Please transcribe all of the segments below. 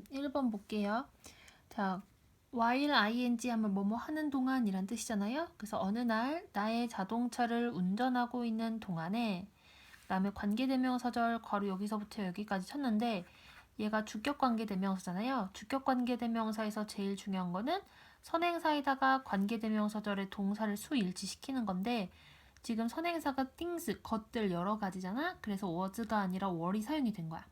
음, 1번 볼게요. 자, while ing 하면 뭐뭐 하는 동안 이란 뜻이잖아요. 그래서 어느 날 나의 자동차를 운전하고 있는 동안에 그다음에 관계대명사절 괄호 여기서부터 여기까지 쳤는데 얘가 주격 관계대명사잖아요. 주격 관계대명사에서 제일 중요한 거는 선행사에다가 관계대명사절의 동사를 수일치시키는 건데 지금 선행사가 things, 것들 여러 가지잖아. 그래서 was가 아니라 were이 사용이 된 거야.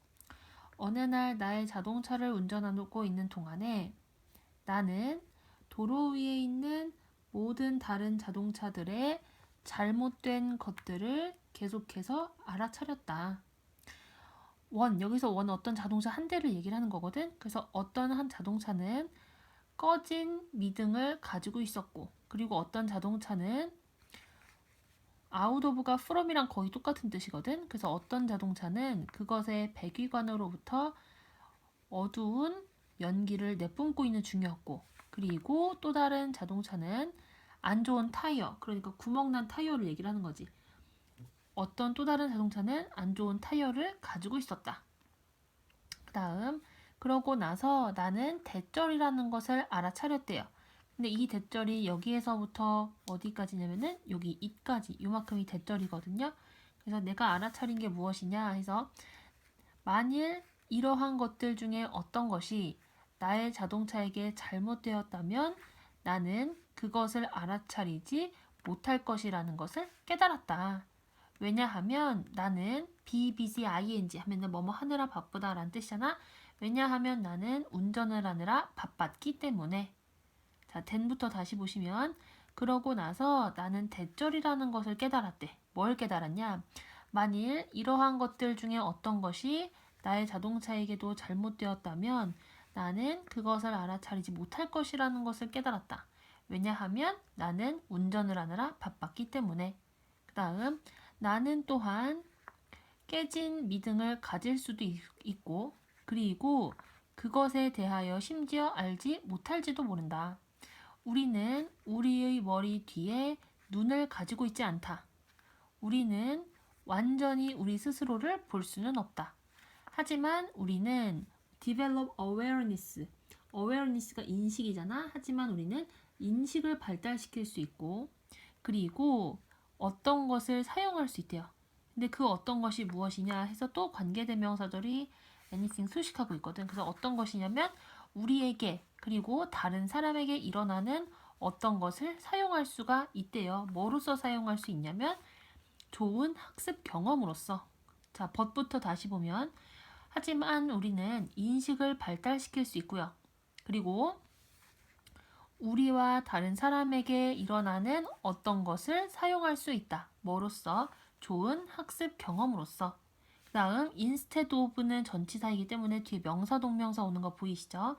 어느 날 나의 자동차를 운전하고 있는 동안에 나는 도로 위에 있는 모든 다른 자동차들의 잘못된 것들을 계속해서 알아차렸다. 원, 여기서 원 어떤 자동차 한 대를 얘기를 하는 거거든. 그래서 어떤 한 자동차는 꺼진 미등을 가지고 있었고, 그리고 어떤 자동차는 아웃 오브가 from이랑 거의 똑같은 뜻이거든. 그래서 어떤 자동차는 그것의 배기관으로부터 어두운 연기를 내뿜고 있는 중이었고, 그리고 또 다른 자동차는 안 좋은 타이어, 그러니까 구멍난 타이어를 얘기를 하는 거지. 어떤 또 다른 자동차는 안 좋은 타이어를 가지고 있었다. 그 다음, 그러고 나서 나는 대절이라는 것을 알아차렸대요. 근데 이 대절이 여기에서부터 어디까지냐면은 여기 이까지 요만큼이 대절이거든요. 그래서 내가 알아차린 게 무엇이냐 해서 만일 이러한 것들 중에 어떤 것이 나의 자동차에게 잘못되었다면 나는 그것을 알아차리지 못할 것이라는 것을 깨달았다. 왜냐하면 나는 be busy ing 하면은 뭐뭐 하느라 바쁘다라는 뜻이잖아. 왜냐하면 나는 운전을 하느라 바빴기 때문에. 자, then부터 다시 보시면 그러고 나서 나는 대절이라는 것을 깨달았대. 뭘 깨달았냐? 만일 이러한 것들 중에 어떤 것이 나의 자동차에게도 잘못되었다면 나는 그것을 알아차리지 못할 것이라는 것을 깨달았다. 왜냐하면 나는 운전을 하느라 바빴기 때문에. 그 다음, 나는 또한 깨진 미등을 가질 수도 있- 있고, 그리고 그것에 대하여 심지어 알지 못할지도 모른다. 우리는 우리의 머리 뒤에 눈을 가지고 있지 않다. 우리는 완전히 우리 스스로를 볼 수는 없다. 하지만 우리는 develop awareness. awareness가 인식이잖아. 하지만 우리는 인식을 발달시킬 수 있고, 그리고 어떤 것을 사용할 수 있대요. 근데 그 어떤 것이 무엇이냐 해서 또 관계대명사절이 anything 수식하고 있거든. 그래서 어떤 것이냐면 우리에게 그리고 다른 사람에게 일어나는 어떤 것을 사용할 수가 있대요. 뭐로서 사용할 수 있냐면 좋은 학습 경험으로서. 자, 벗부터 다시 보면 하지만 우리는 인식을 발달시킬 수 있고요. 그리고 우리와 다른 사람에게 일어나는 어떤 것을 사용할 수 있다. 뭐로써? 좋은 학습 경험으로서. 그 다음 instead of는 전치사이기 때문에 뒤에 명사 동명사 오는 거 보이시죠?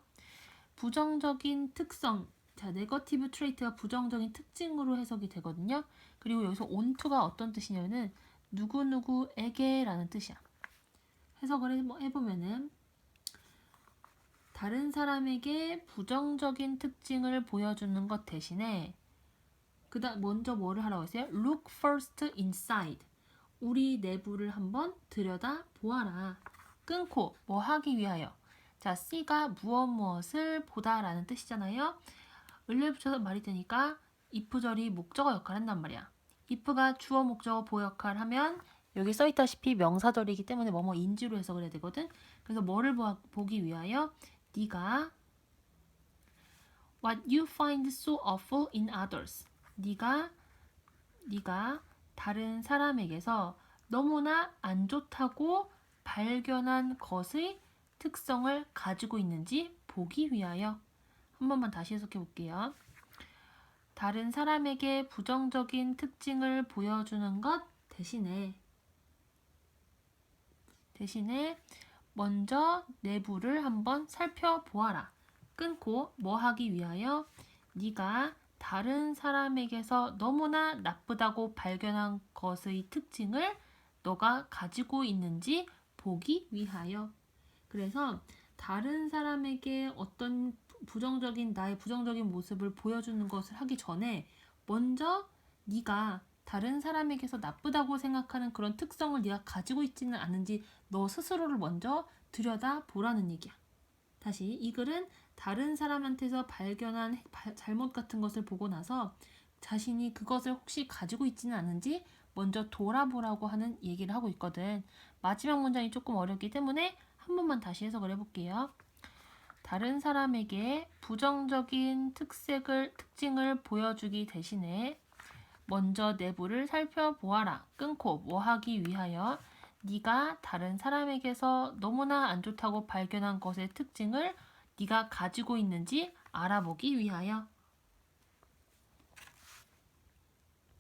부정적인 특성. 자, 네거티브 트레이트가 부정적인 특징으로 해석이 되거든요. 그리고 여기서 onto가 어떤 뜻이냐면은 누구누구에게라는 뜻이야. 해석을 해보면은 다른 사람에게 부정적인 특징을 보여주는 것 대신에 그다음 먼저 뭐를 하라고 했어요? Look first inside. 우리 내부를 한번 들여다 보아라. 끊고 뭐 하기 위하여. 자, C가 무엇 무엇을 보다라는 뜻이잖아요. 을를 붙여서 말이 되니까 if절이 목적어 역할을 한단 말이야. if가 주어 목적어 보어 역할을 하면 여기 써 있다시피 명사절이기 때문에 뭐뭐 인지로 해석을 해야 되거든. 그래서 뭐를 보, 보기 위하여 네가 what you find so awful in others. 네가 네가 다른 사람에게서 너무나 안 좋다고 발견한 것의 특성을 가지고 있는지 보기 위하여 한 번만 다시 해석해 볼게요. 다른 사람에게 부정적인 특징을 보여주는 것 대신에 대신에 먼저 내부를 한번 살펴보아라. 끊고 뭐 하기 위하여 네가 다른 사람에게서 너무나 나쁘다고 발견한 것의 특징을 너가 가지고 있는지 보기 위하여. 그래서 다른 사람에게 어떤 부정적인 나의 부정적인 모습을 보여주는 것을 하기 전에 먼저 네가 다른 사람에게서 나쁘다고 생각하는 그런 특성을 네가 가지고 있지는 않은지 너 스스로를 먼저 들여다 보라는 얘기야. 다시 이 글은 다른 사람한테서 발견한 바- 잘못 같은 것을 보고 나서 자신이 그것을 혹시 가지고 있지는 않은지 먼저 돌아보라고 하는 얘기를 하고 있거든. 마지막 문장이 조금 어렵기 때문에 한 번만 다시 해석을 해볼게요. 다른 사람에게 부정적인 특색을 특징을 보여주기 대신에 먼저 내부를 살펴보아라. 끊고 뭐 하기 위하여 네가 다른 사람에게서 너무나 안 좋다고 발견한 것의 특징을 네가 가지고 있는지 알아보기 위하여